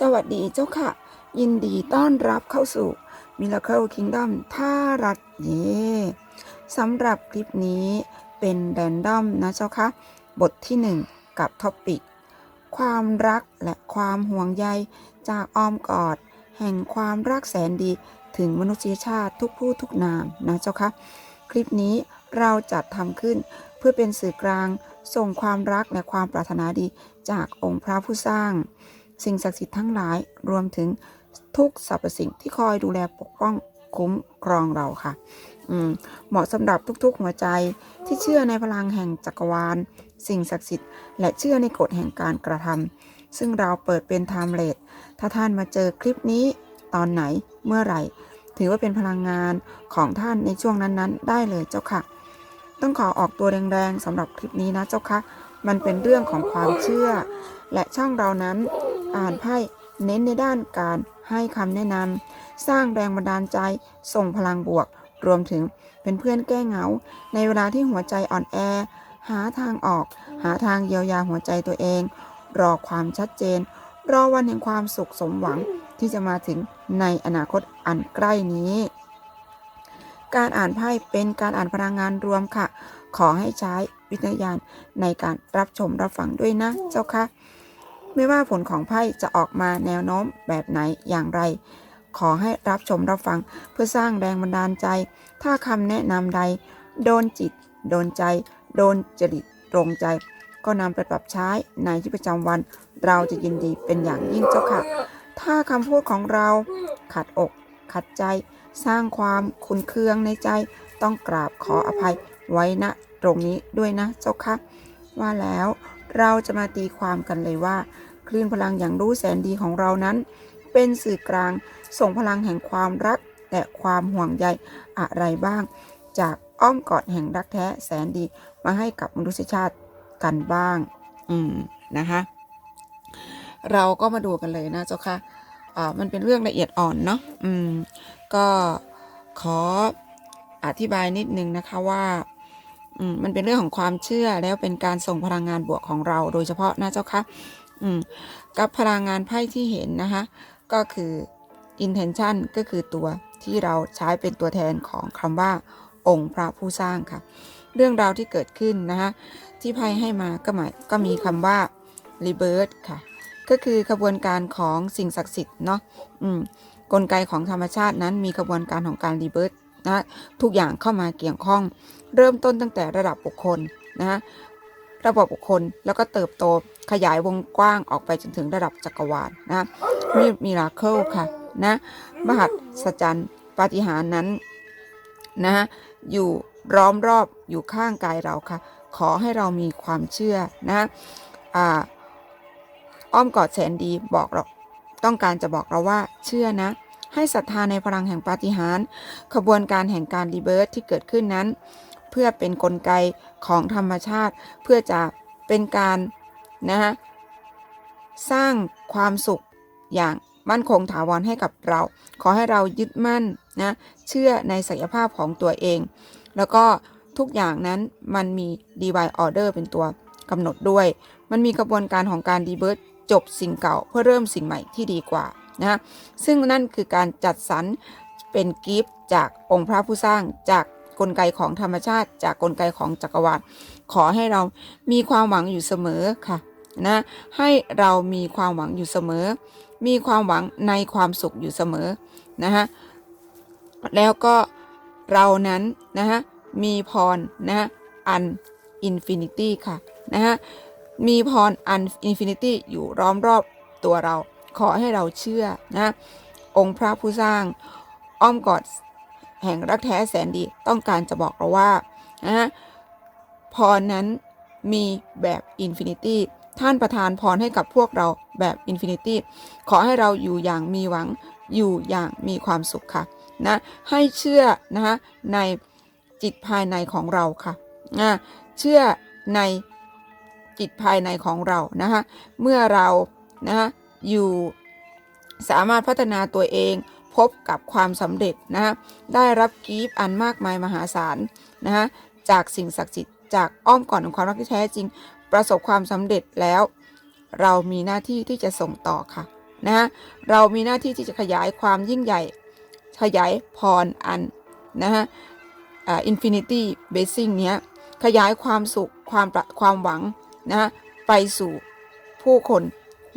สวัสดีเจ้าค่ะ ยินดีต้อนรับเข้าสู่ Miracle Kingdom ท่ารัฐเย่สำหรับคลิปนี้เป็นแดนดอมนะเจ้าค่ะ บทที่ 1 กับท็อปิก ความรักและความห่วงใยจากอ้อมกอด แห่งความรักแสนดีถึงมนุษยชาติทุกผู้ทุกนามนะเจ้าค่ะ คลิปนี้เราจัดทำขึ้นเพื่อเป็นสื่อกลางส่งความรักและความปรารถนาดีจากองค์พระผู้สร้าง สิ่งศักดิ์สิทธิ์ทั้งหลายรวมถึงทุกสรรพสิ่งที่คอยดูแลปกป้องคุ้มครองเราค่ะเหมาะสำหรับทุกๆหัวใจที่เชื่อในพลังแห่งจักรวาล สิ่งศักดิ์สิทธิ์และเชื่อในกฎแห่งการกระทำซึ่งเราเปิดเป็นไทม์เลสถ้าท่านมาเจอคลิปนี้ตอนไหนเมื่อไหร่ ถือว่าเป็นพลังงานของท่านในช่วงนั้นๆ ได้เลยเจ้าค่ะ ต้องขอออกตัวแรงๆสำหรับคลิปนี้นะเจ้าค่ะ มันเป็นเรื่องของความเชื่อ และช่องเรานั้น อ่านไพ่เน้นในด้านการให้คำแนะนำสร้างแรงบันดาลใจส่งพลังบวก รวมถึงเป็นเพื่อนแก้เหงา ในเวลาที่หัวใจอ่อนแอ หาทางออก หาทางเยียวยาหัวใจตัวเอง รอความชัดเจน รอวันแห่งความสุขสมหวังที่จะมาถึงในอนาคตอันใกล้นี้ การอ่านไพ่เป็นการอ่านพลังงานรวมค่ะ ขอให้ใช้วิจารณญาณในการรับชมรับฟังด้วยนะเจ้าค่ะ ไม่ว่าผลของไพ่จะออกมาแนวโน้มแบบไหนอย่างไร ขอให้รับชมรับฟังเพื่อสร้างแรงบันดาลใจ ถ้าคำแนะนำใด โดนจิต โดนใจ โดนจริตตรงใจ ก็นำไปปรับใช้ในชีวิตประจำวัน เราจะยินดีเป็นอย่างยิ่งเจ้าค่ะ ถ้าคำพูดของเราขัดอก ขัดใจ สร้างความคุนเคืองในใจ ต้องกราบขออภัยไว้ณตรงนี้ด้วยนะเจ้าค่ะว่าแล้ว เราจะมาตีความกันเลยว่า คลื่นพลังอย่างรู้แสนดีของเรานั้น เป็นสื่อกลางส่งพลังแห่งความรักและความห่วงใยอะไรบ้าง จากอ้อมกอดแห่งรักแท้แสนดีมาให้กับมนุษยชาติกันบ้าง อืมนะคะเราก็มาดูกันเลยนะเจ้าค่ะอ่ามันเป็นเรื่องละเอียดอ่อนเนาะอืมก็ขออธิบายนิดนึงนะคะว่า อืมมันเป็นเรื่องของความเชื่อแล้วเป็นการส่งพลังงานบวกของเรา โดยเฉพาะนะเจ้าค่ะอืมกับพลังงานไพ่ที่เห็นนะคะก็คือ intention ก็คือตัวที่เราใช้เป็นตัวแทนของคำว่าองค์พระผู้สร้างค่ะ เรื่องราวที่เกิดขึ้นนะคะที่ไพ่ให้มาก็หมายก็มีคำว่า rebirth ค่ะ ก็คือขบวนการของสิ่งศักดิ์สิทธิ์เนาะอืมกลไกของธรรมชาตินั้นมีขบวนการของการ rebirth นะทุกอย่างเข้ามาเกี่ยวข้อง เริ่มต้นตั้งแต่ระดับบุคคลนะระบบบุคคลแล้วก็เติบโตขยายวงกว้างออกไปจนถึงระดับจักรวาลนะมีมิราเคิลค่ะนะมหัศจรรย์ปาฏิหาริย์นั้นนะฮะอยู่ล้อมรอบอยู่ข้างกายเราค่ะ ขอให้เรามีความเชื่อนะอ่าอ้อมกอดแสนดีบอกเราต้องการจะบอกเราว่าเชื่อนะ ให้ศรัทธาในพลังแห่งปาฏิหาริย์ขบวนการแห่งการรีเบิร์ตที่เกิดขึ้นนั้น เพื่อเป็นนกลไกของธรรมชาติ เพื่อจะเป็นการนะฮะสร้างความสุขอย่างมั่นคงถาวรให้กับเรา ขอให้เรายึดมั่นนะเชื่อในศักยภาพของตัวเอง แล้วก็ทุกอย่างนั้นมันมี divine order เป็นตัวกำหนดด้วย มันมีกระบวนการของการดีเบิร์ตจบสิ่งเก่าเพื่อเริ่มสิ่งใหม่ที่ดีกว่า นะซึ่งนั่นคือการจัดสรรเป็นกิฟต์จากองค์พระผู้สร้างจากกลไกของธรรมชาติ จากกลไกของจักรวาลขอให้เรามีความหวังอยู่เสมอค่ะนะให้เรามีความหวังอยู่เสมอ มีความหวังในความสุขอยู่เสมอนะฮะแล้วก็เรานั้นนะฮะมีพรนะฮะอันอินฟินิตี้ค่ะนะฮะมีพรอันอินฟินิตี้อยู่ล้อมรอบตัวเรา ขอให้เราเชื่อนะ องค์พระผู้สร้าง อ้อมกอดแห่งรักแท้แสนดีต้องการจะบอกเราว่านะพรนั้นมีแบบอินฟินิตี้ท่านประทานพรให้กับพวกเราแบบอินฟินิตี้ขอให้เราอยู่อย่างมีหวังอยู่อย่างมีความสุขค่ะนะให้เชื่อนะคะในจิตภายในของเราค่ะนะเชื่อในจิตภายในของเรานะคะเมื่อเรานะคะ อยู่ สามารถพัฒนาตัวเองพบกับความสำเร็จนะคะได้รับกีฟอันมากมายมหาศาลนะคะจากสิ่งศักดิ์สิทธิ์จากอ้อมกอดของความรักที่แท้จริง ประสบความสำเร็จแล้ว เรามีหน้าที่ที่จะส่งต่อค่ะนะฮะเรามีหน้าที่ที่จะขยายความยิ่งใหญ่ ขยายพรอันนะฮะอ่าอินฟินิตี้เบสซิ่งเนี้ยขยายความสุขความประความหวังนะฮะไปสู่ผู้คน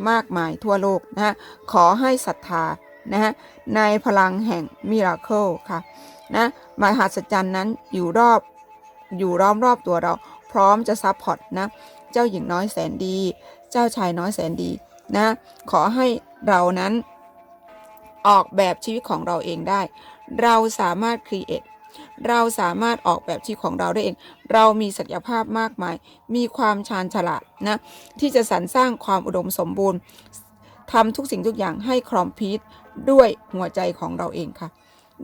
มากมายทั่วโลกนะฮะขอให้ศรัทธานะฮะในพลังแห่งมิราเคิลค่ะนะมหัศจรรย์นั้นอยู่รอบอยู่ล้อมรอบตัวเรา พร้อมจะซัพพอร์ตนะ เจ้าหญิงน้อยแสนดี เจ้าชายน้อยแสนดีนะขอให้เรานั้นออกแบบชีวิตของเราเองได้ เราสามารถครีเอท เราสามารถออกแบบชีวิตของเราได้เอง เรามีศักยภาพมากมาย มีความชาญฉลาดนะ ที่จะสรรสร้างความอุดมสมบูรณ์ทำทุกสิ่งทุกอย่างให้ครอมพีทด้วยหัวใจของเราเองค่ะ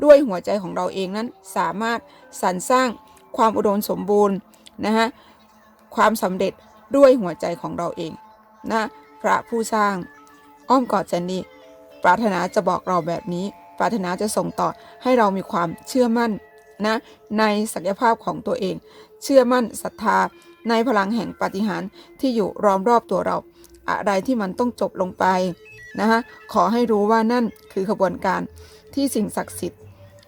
ด้วยหัวใจของเราเองนั้นสามารถสรรสร้างความอุดมสมบูรณ์นะฮะความสำเร็จด้วยหัวใจของเราเองนะพระผู้สร้างอ้อมกอดแสนดีปรารถนาจะบอกเราแบบนี้ ปรารถนาจะส่งต่อให้เรามีความเชื่อมั่น นะในศักยภาพของตัวเอง เชื่อมั่นศรัทธาในพลังแห่งปาฏิหาริย์ที่อยู่รอมรอบตัวเรา อะไรที่มันต้องจบลงไปนะฮะขอให้รู้ว่านั่นคือขบวนการที่สิ่งศักดิ์สิทธิ์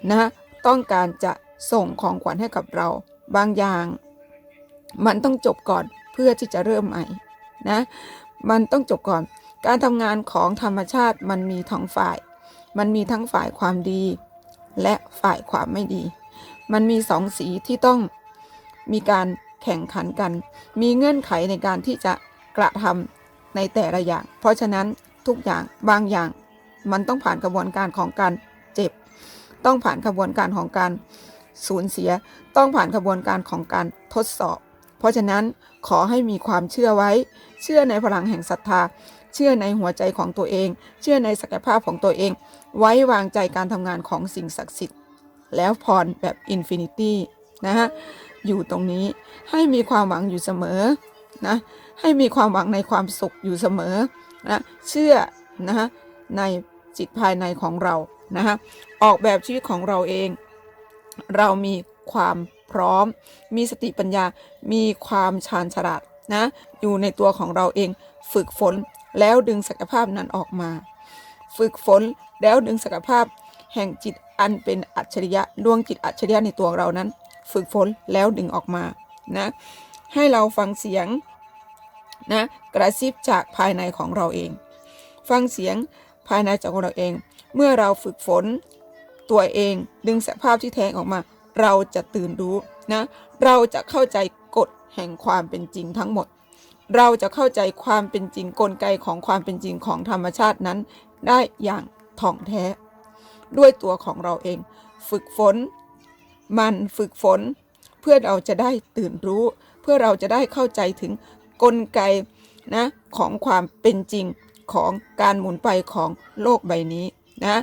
นะฮะต้องการจะส่งของขวัญให้กับเรา บางอย่าง มันต้องจบก่อนเพื่อที่จะเริ่มใหม่นะมันต้องจบก่อน การทำงานของธรรมชาติมันมีทั้งฝ่าย มันมีทั้งฝ่ายความดี และฝ่ายความไม่ดี มันมีสองสีที่ต้องมีการแข่งขันกัน มีเงื่อนไขในการที่จะกระทำในแต่ละอย่าง เพราะฉะนั้นทุกอย่างบางอย่าง มันต้องผ่านกระบวนการของการเจ็บ ต้องผ่านกระบวนการของการสูญเสีย ต้องผ่านกระบวนการของการทดสอบ เพราะฉะนั้นขอให้มีความเชื่อไว้ เชื่อในพลังแห่งศรัทธา เชื่อในหัวใจของตัวเอง เชื่อในศักยภาพของตัวเอง ไว้วางใจการทำงานของสิ่งศักดิ์สิทธิ์ แล้วพรแบบอินฟินิตี้นะฮะอยู่ตรงนี้ให้มีความหวังอยู่เสมอนะให้มีความหวังในความสุขอยู่เสมอนะเชื่อนะฮะในจิตภายในของเรานะฮะออกแบบชีวิตของเราเอง เรามีความพร้อม มีสติปัญญา มีความชาญฉลาดนะอยู่ในตัวของเราเองฝึกฝน แล้วดึงศักยภาพนั้นออกมา ฝึกฝนแล้วดึงศักยภาพ แห่งจิตอันเป็นอัจฉริยะดวงจิตอัจฉริยะในตัวเรานั้น ฝึกฝนแล้วดึงออกมานะให้เราฟังเสียงนะกระซิบจากภายในของเราเอง ฟังเสียงภายในจากของเราเอง เมื่อเราฝึกฝนตัวเองดึงสภาพที่แท้งออกมา เราจะตื่นรู้นะเราจะเข้าใจกฎแห่งความเป็นจริงทั้งหมด เราจะเข้าใจความเป็นจริงกลไกของความเป็นจริงของธรรมชาตินั้น ได้อย่างถ่องแท้ ด้วยตัวของเราเอง ฝึกฝน มันฝึกฝน เพื่อเราจะได้ตื่นรู้ เพื่อเราจะได้เข้าใจถึงกลไกนะของความเป็นจริงของการหมุนไปของโลกใบนี้นะ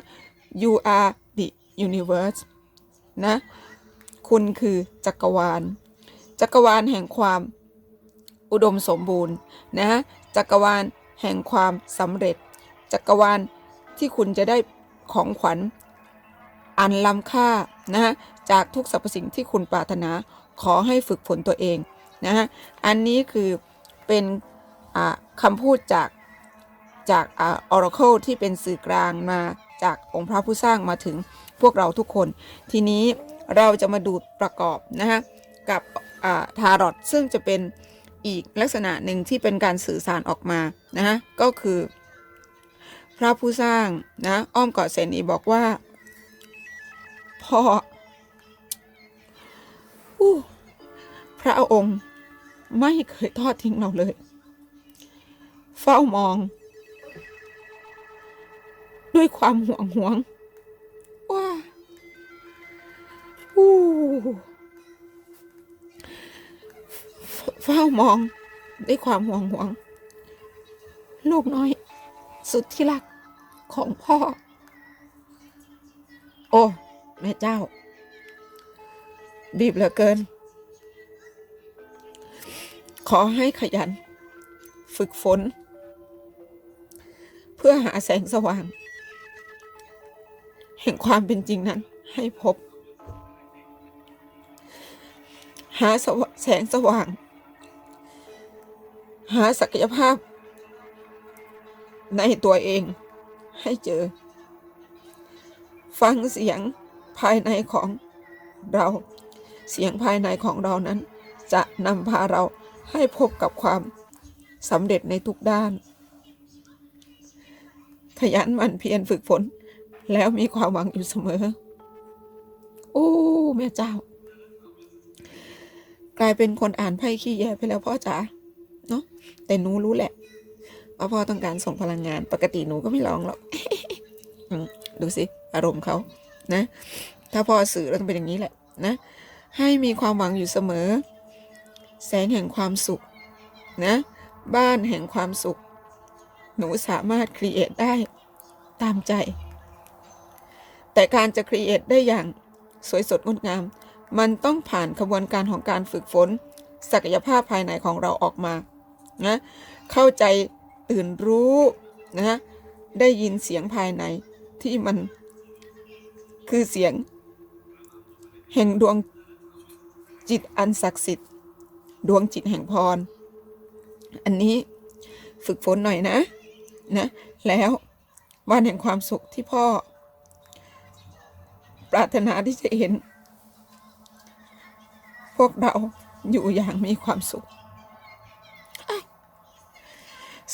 you are the universe นะ คุณคือจักรวาล จักรวาลแห่งความ อุดมสมบูรณ์นะจักรวาลแห่งความสำเร็จ จักรวาลที่คุณจะได้ของขวัญ อันล้ำค่านะฮะจากทุกสรรพสิ่งที่คุณปรารถนาขอให้ฝึกฝนตัวเองนะฮะอันนี้คือเป็นคำพูดจากจากอ่า Oracle ที่เป็นสื่อกลางมาจากองค์พระผู้สร้างมาถึงพวกเราทุกคน ทีนี้เราจะมาดูประกอบนะฮะกับทารอตซึ่งจะเป็น อีกลักษณะหนึ่งที่เป็นการสื่อสารออกมานะฮะก็คือ พระผู้สร้างนะอ้อมกอดเสนีบอกว่า พ่อพระองค์ไม่เคยทอดทิ้งเราเลย เฝ้ามอง ด้วยความห่วงห่วงว่า เฝ้ามองด้วยความห่วงห่วง ลูกน้อย สุดที่รักของพ่อ โอ้ แม่เจ้า บีบเหลือเกิน ขอให้ขยัน ฝึกฝน เพื่อหาแสงสว่าง แห่งความเป็นจริงนั้นให้พบ หาแสงสว่าง หาศักยภาพ ในตัวเองให้เจอ ฟังเสียงภายในของเรา เสียงภายในของเรานั้น จะนำพาเราให้พบกับความสำเร็จในทุกด้าน ขยันหมันเพียรฝึกฝน แล้วมีความหวังอยู่เสมอ โอ้แม่เจ้า กลายเป็นคนอ่านไพ่ขี้แย่ไปแล้วพ่อจ๋า แต่หนูรู้แหละว่าพ่อต้องการส่งพลังงาน ปกติหนูก็ไม่ร้องหรอกดูสิ อารมณ์เขานะ ถ้าพ่อสื่อแล้วต้องเป็นอย่างนี้แหละนะ ให้มีความหวังอยู่เสมอ แสงแห่งความสุขนะ บ้านแห่งความสุข หนูสามารถครีเอทได้ตามใจ แต่การจะครีเอทได้อย่างสวยสดงดงาม มันต้องผ่านกระบวนการของการฝึกฝน ศักยภาพภายในของเราออกมา นะเข้าใจตื่นรู้นะได้ยินเสียงภายในที่มันคือเสียง แห่งดวงจิตอันศักดิ์สิทธิ์ดวงจิตแห่งพร อันนี้ฝึกฝนหน่อยนะนะแล้ววันแห่งความสุขที่พ่อ ปรารถนาที่จะเห็น พวกเราอยู่อย่างมีความสุข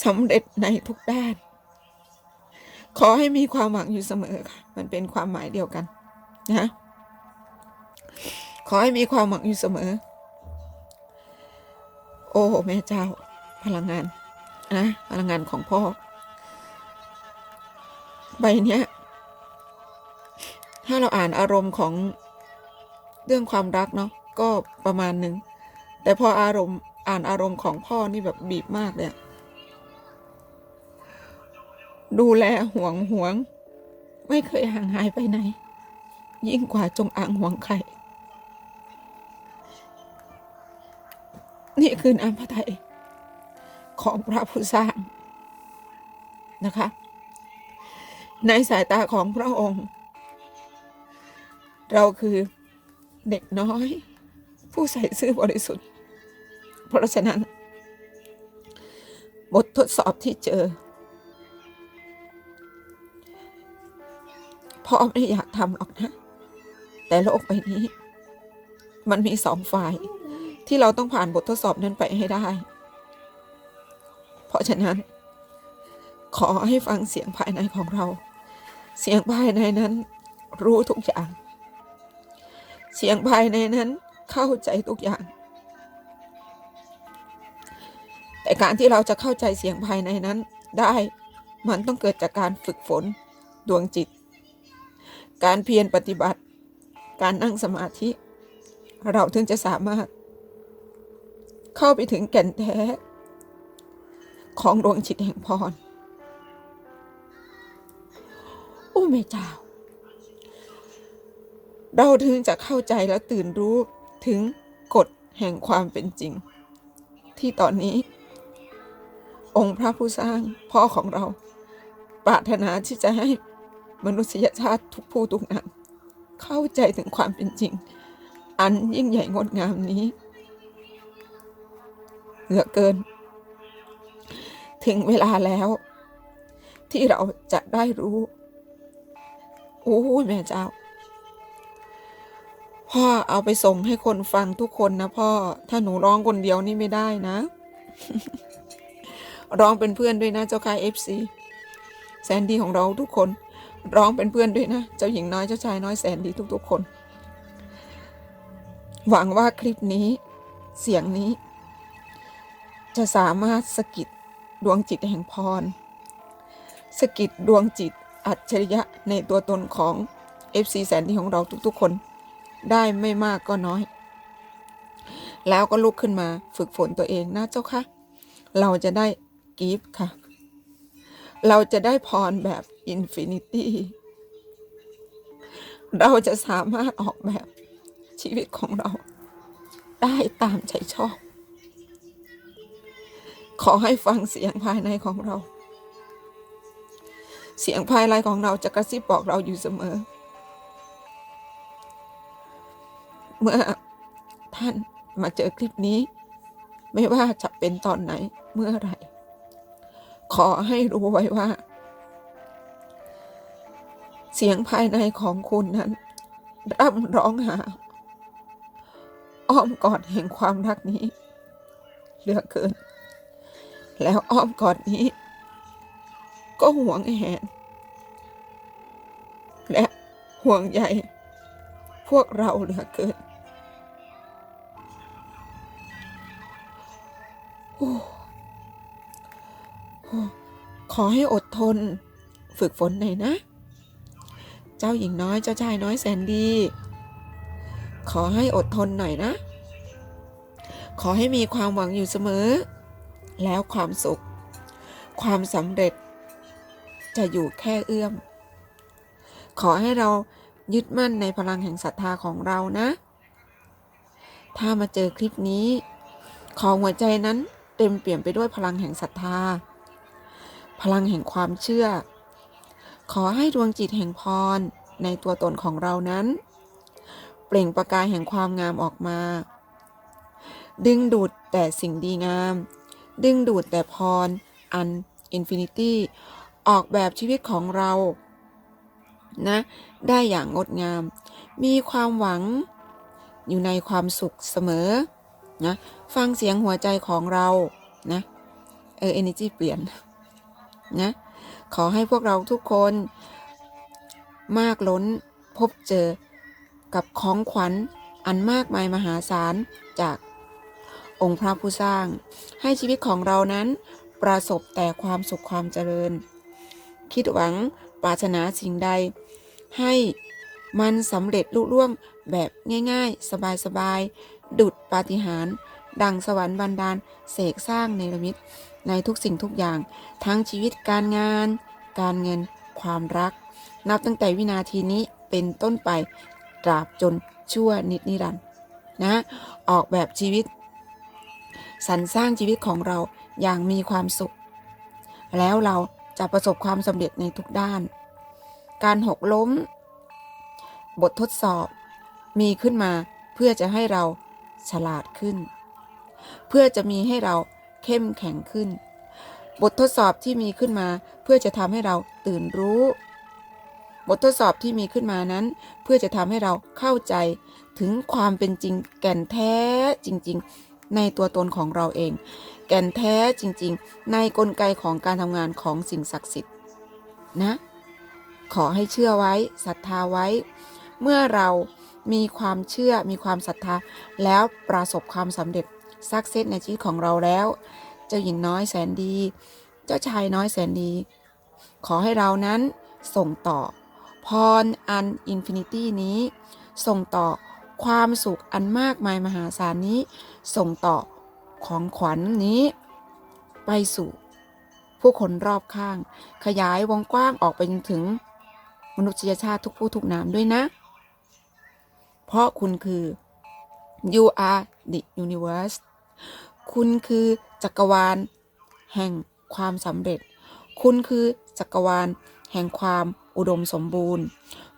สำเร็จในทุกด้าน ขอให้มีความหวังอยู่เสมอค่ะ มันเป็นความหมายเดียวกันนะขอให้มีความหวังอยู่เสมอ โอ้แม่เจ้า พลังงานนะพลังงานของพ่อ ใบเนี้ย ถ้าเราอ่านอารมณ์ของเรื่องความรักเนาะก็ประมาณหนึ่งแต่พออารมณ์อ่านอารมณ์ของพ่อนี่แบบบีบมากเลยอะ ดูแลห่วงห่วง ไม่เคยห่างหายไปไหน ยิ่งกว่าจงอางห่วงใครนี่คือน้ำพระทัยของพระผู้สร้างนะคะ ในสายตาของพระองค์ เราคือเด็กน้อย ผู้ใส่ซื่อบริสุทธิ์ เพราะฉะนั้น บททดสอบที่เจอ พ่อไม่อยากทำหรอกนะ แต่โลกใบนี้ มันมีสองฝ่าย ที่เราต้องผ่านบททดสอบนั้นไปให้ได้ เพราะฉะนั้น ขอให้ฟังเสียงภายในของเรา เสียงภายในนั้นรู้ทุกอย่าง เสียงภายในนั้นเข้าใจทุกอย่าง แต่การที่เราจะเข้าใจเสียงภายในนั้นได้ มันต้องเกิดจากการฝึกฝนดวงจิต การเพียรปฏิบัติ การนั่งสมาธิ เราถึงจะสามารถ เข้าไปถึงแก่นแท้ ของดวงจิตแห่งพรโอ้แม่เจ้า เราถึงจะเข้าใจและตื่นรู้ถึงกฎแห่งความเป็นจริง ที่ตอนนี้ องค์พระผู้สร้างพ่อของเรา ปรารถนาที่จะให้ มนุษยชาติทุกผู้ทุกนามเข้าใจถึงความเป็นจริง อันยิ่งใหญ่งดงามนี้ เหลือเกิน ถึงเวลาแล้ว ที่เราจะได้รู้โอ้ยแม่เจ้า พ่อเอาไปส่งให้คนฟังทุกคนนะพ่อ ถ้าหนูร้องคนเดียวนี่ไม่ได้นะ ร้องเป็นเพื่อนด้วยนะเจ้าค่ะเอฟซีแสนดี้ของเราทุกคน ร้องเป็นเพื่อนด้วยนะ เจ้าหญิงน้อยเจ้าชายน้อยแสนดีทุกๆคน หวังว่าคลิปนี้เสียงนี้ จะสามารถสะกิดดวงจิตแห่งพรสะกิดดวงจิตอัจฉริยะในตัวตนของ FC แสนดีของเราทุกๆคน ได้ไม่มากก็น้อย แล้วก็ลุกขึ้นมาฝึกฝนตัวเองนะเจ้าค่ะเราจะได้กิฟต์ค่ะ เราจะได้พรแบบอินฟินิตี้ เราจะสามารถออกแบบชีวิตของเรา ได้ตามใจชอบ ขอให้ฟังเสียงภายในของเรา เสียงภายในของเราจะกระซิบบอกเราอยู่เสมอ เมื่อท่านมาเจอคลิปนี้ ไม่ว่าจะเป็นตอนไหนเมื่อไหร่ ขอให้รู้ไว้ว่า เสียงภายในของคุณนั้นร่ำร้องหา อ้อมกอดแห่งความรักนี้เหลือเกิน แล้วอ้อมกอดนี้ ก็ห่วงแหน และห่วงใยพวกเราเหลือเกิน ขอให้อดทน ฝึกฝนหน่อยนะ เจ้าหญิงน้อยเจ้าชายน้อยแสนดี ขอให้อดทนหน่อยนะ ขอให้มีความหวังอยู่เสมอ แล้วความสุข ความสำเร็จ จะอยู่แค่เอื้อม ขอให้เรายึดมั่นในพลังแห่งศรัทธาของเรานะ ถ้ามาเจอคลิปนี้ ขอหัวใจนั้นเต็มเปี่ยมไปด้วยพลังแห่งศรัทธา พลังแห่งความเชื่อ ขอให้ดวงจิตแห่งพรในตัวตนของเรานั้น เปล่งประกายแห่งความงามออกมา ดึงดูดแต่สิ่งดีงาม ดึงดูดแต่พร อันอินฟินิตี้ออกแบบชีวิตของเรานะได้อย่างงดงาม มีความหวังอยู่ในความสุขเสมอนะฟังเสียงหัวใจของเรานะเออ energy เปลี่ยน นะ ขอให้พวกเราทุกคนมากล้นพบเจอกับของขวัญอันมากมายมหาศาลจากองค์พระผู้สร้าง ให้ชีวิตของเรานั้นประสบแต่ความสุขความเจริญ คิดหวังปรารถนาสิ่งใด ให้มันสำเร็จลุล่วงแบบง่าย ๆ สบายๆ ดุดปาฏิหาริย์ ดังสวรรค์บันดาลเสกสร้างเนระมิตในทุกสิ่งทุกอย่าง ทั้งชีวิตการงาน การเงินความรัก นับตั้งแต่วินาทีนี้เป็นต้นไปตราบจนชั่วนิดนิรันด์นะออกแบบชีวิตสรรสร้างชีวิตของเราอย่างมีความสุข แล้วเราจะประสบความสำเร็จในทุกด้าน การหกล้ม บททดสอบมีขึ้นมาเพื่อจะให้เราฉลาดขึ้น เพื่อจะมีให้เราเข้มแข็งขึ้น บททดสอบที่มีขึ้นมา เพื่อจะทำให้เราตื่นรู้ บททดสอบที่มีขึ้นมานั้น เพื่อจะทำให้เราเข้าใจถึงความเป็นจริงแก่นแท้จริง ๆ ในตัวตนของเราเอง แก่นแท้จริง ๆ ในกลไกของการทำงานของสิ่งศักดิ์สิทธิ์นะ ขอให้เชื่อไว้ศรัทธาไว้ เมื่อเรามีความเชื่อมีความศรัทธาแล้วประสบความสำเร็จ สักเซสในชีวิตของเราแล้ว เจ้าหญิงน้อยแสนดี เจ้าชายน้อยแสนดี ขอให้เรานั้นส่งต่อ พรอันอินฟินิตี้นี้ ส่งต่อความสุขอันมากมายมหาศาลนี้ ส่งต่อของขวัญนนี้ ไปสู่ ผู้คนรอบข้าง ขยายวงกว้างออกไปจนถึง มนุษยชาติทุกผู้ทุกนามด้วยนะ เพราะคุณคือ you are the universe คุณคือจักรวาล แห่งความสำเร็จ คุณคือจักรวาล แห่งความอุดมสมบูรณ์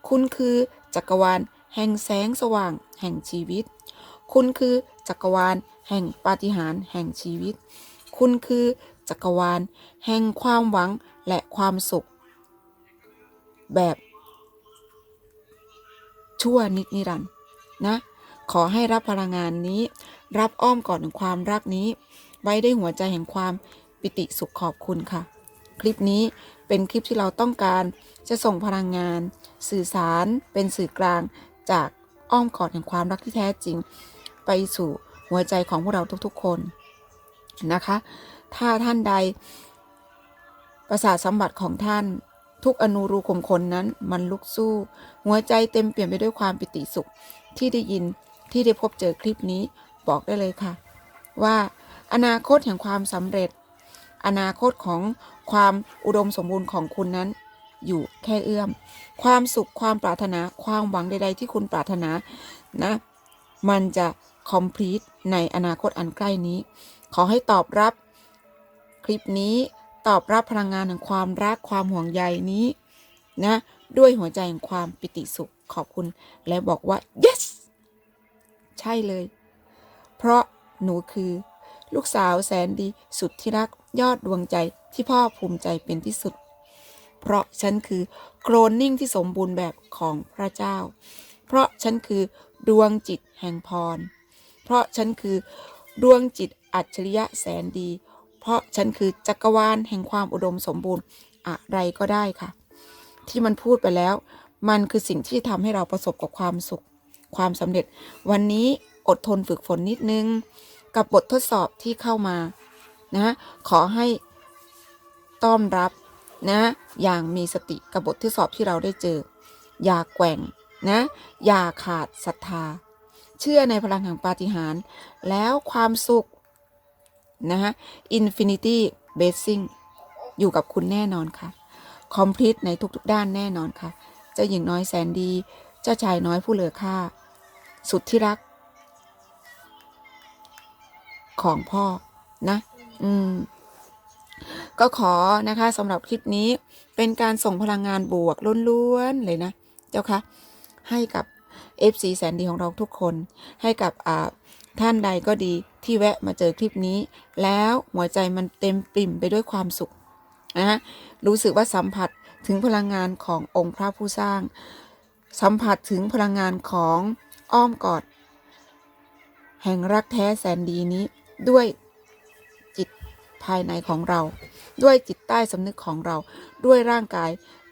คุณคือจักรวาล แห่งแสงสว่าง แห่งชีวิต คุณคือจักรวาล แห่งปาฏิหาริย์แห่งชีวิต คุณคือจักรวาล แห่งความหวังและความสุข แบบชั่วนิดนิรันดร์นะ ขอให้รับพลังงานนี้ รับอ้อมกอดแห่งความรักนี้ ไว้ได้หัวใจแห่งความปิติสุขขอบคุณค่ะ คลิปนี้เป็นคลิปที่เราต้องการจะส่งพลังงาน สื่อสารเป็นสื่อกลางจากอ้อมกอดแห่งความรักที่แท้จริง ไปสู่หัวใจของพวกเราทุกๆคนนะคะ ถ้าท่านใด ประสาทสัมบัติของท่านทุกอนูรูขุมขนนั้นมันลุกสู้ หัวใจเต็มเปลี่ยนไปด้วยความปิติสุขที่ได้ยิน ที่ได้พบเจอคลิปนี้บอกได้เลยค่ะ ว่าอนาคตแห่งความสำเร็จ อนาคตของความอุดมสมบูรณ์ของคุณนั้น อยู่แค่เอื้อม ความสุขความปรารถนาความหวังใด ๆ ที่คุณปรารถนานะ มันจะ complete ในอนาคตอันใกล้นี้ ขอให้ตอบรับคลิปนี้ตอบรับพลังงานแห่งความรักความห่วงใยนี้นะ ด้วยหัวใจแห่งความปิติสุขขอบคุณ และบอกว่า yes ใช่เลย เพราะหนูคือ ลูกสาวแสนดีสุดที่รักยอดดวงใจที่พ่อภูมิใจเป็นที่สุด เพราะฉันคือโคลนนิ่งที่สมบูรณ์แบบของพระเจ้า เพราะฉันคือดวงจิตแห่งพร เพราะฉันคือดวงจิตอัจฉริยะแสนดี เพราะฉันคือจักรวาลแห่งความอุดมสมบูรณ์อะไรก็ได้ค่ะ ที่มันพูดไปแล้ว มันคือสิ่งที่ทำให้เราประสบกับความสุข ความสำเร็จ วันนี้อดทนฝึกฝนนิดนึง กับบททดสอบที่เข้ามานะขอให้ต้อนรับนะอย่างมีสติกับบททดสอบที่เราได้เจอ อย่าแกว่งนะอย่าขาดศรัทธา เชื่อในพลังแห่งปาฏิหาริย์แล้วความสุขนะฮะ Infinity Blessing อยู่กับคุณแน่นอนค่ะ Complete ในทุกๆด้านแน่นอนค่ะ เจ้าหญิงน้อยแสนดี เจ้าชายน้อยผู้เหลือค่า สุดที่รัก ของพ่อนะ อืม ก็ขอนะคะสำหรับคลิปนี้เป็นการส่งพลังงานบวกล้วนๆเลยนะ เจ้าคะให้กับ FC แสนดีของเราทุกคน ให้กับอ่าท่านใดก็ดีที่แวะมาเจอคลิปนี้ แล้วหัวใจมันเต็มปริ่มไปด้วยความสุขนะฮะรู้สึกว่าสัมผัสถึงพลังงานขององค์พระผู้สร้าง สัมผัสถึงพลังงานของ อ้อมกอด แห่งรักแท้แสนดีนี้ด้วยจิตภายในของเรา ด้วยจิตใต้สำนึกของเราด้วยร่างกาย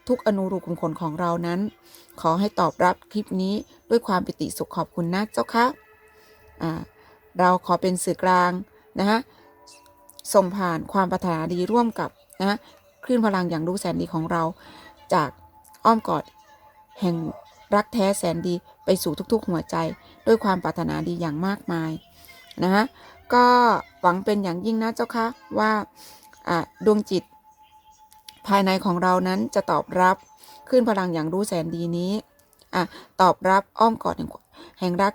ทุกอนูรูขุมขนของเรานั้น ขอให้ตอบรับคลิปนี้ด้วยความปิติสุขขอบคุณนะเจ้าคะอ่าเราขอเป็นสื่อกลางนะฮะส่งผ่านความปรารถนาดีร่วมกับนะคลื่นพลังอย่างรู้แสนดีของเรา จากอ้อมกอดแห่งรักแท้แสนดีไปสู่ทุกๆหัวใจ ด้วยความปรารถนาดีอย่างมากมายนะฮะก็หวังเป็นอย่างยิ่งนะเจ้าคะว่าดวงจิต ภายในของเรานั้นจะตอบรับขึ้นพลังอย่างรู้แสนดีนี้อตอบรับอ้อมกอดแห่งรัก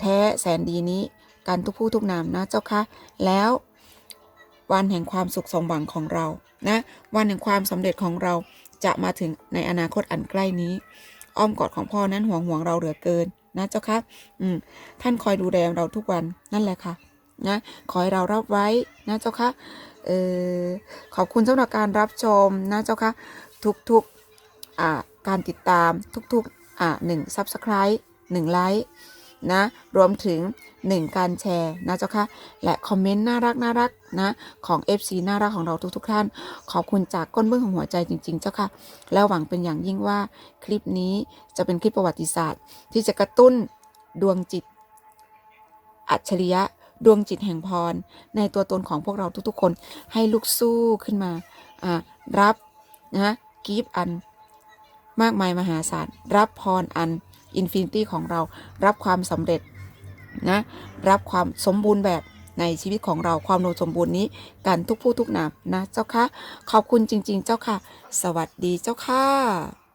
แท้แสนดีนี้กันทุกผู้ทุกนามนะเจ้าคะแล้ววันแห่งความสุขสมหวังของเรานะวันแห่งความสำเร็จของเราจะมาถึงในอนาคตอันใกล้นี้ อ้อมกอดของพ่อนั้นห่วงห่วงเราเหลือเกินนะเจ้าค่ะอืมท่านคอยดูแลเราทุกวันนั่นแหละค่ะนะขอให้เรารับไว้นะเจ้าค่ะเออขอบคุณสำหรับการรับชมนะเจ้าค่ะทุกๆอ่าการติดตามทุกๆอ่าหนึ่ง subscribe หนึ่งไลค์นะรวมถึง 1 การแชร์นะเจ้าค่ะและคอมเมนต์น่ารักน่ารัก นะของ FC น่ารักของเราทุกๆท่าน ขอบคุณจากก้นเบื้องของหัวใจจริง ๆ เจ้าค่ะ แล้วหวังเป็นอย่างยิ่งว่าคลิปนี้จะเป็นคลิปประวัติศาสตร์ ที่จะกระตุ้นดวงจิต อัจฉริยะ ดวงจิตแห่งพร ในตัวตนของพวกเราทุกๆคนให้ลุกสู้ขึ้นมาอ่ารับนะกีฟอันมากมายมหาศาลรับพรอันอินฟินิตี้ของเรารับความสำเร็จนะรับความสมบูรณ์แบบ ในชีวิตของเราความโนสมบูรณ์นี้ กันทุกผู้ทุกนามนะเจ้าค่ะ ขอบคุณจริง ๆ เจ้าค่ะ สวัสดีเจ้าค่ะ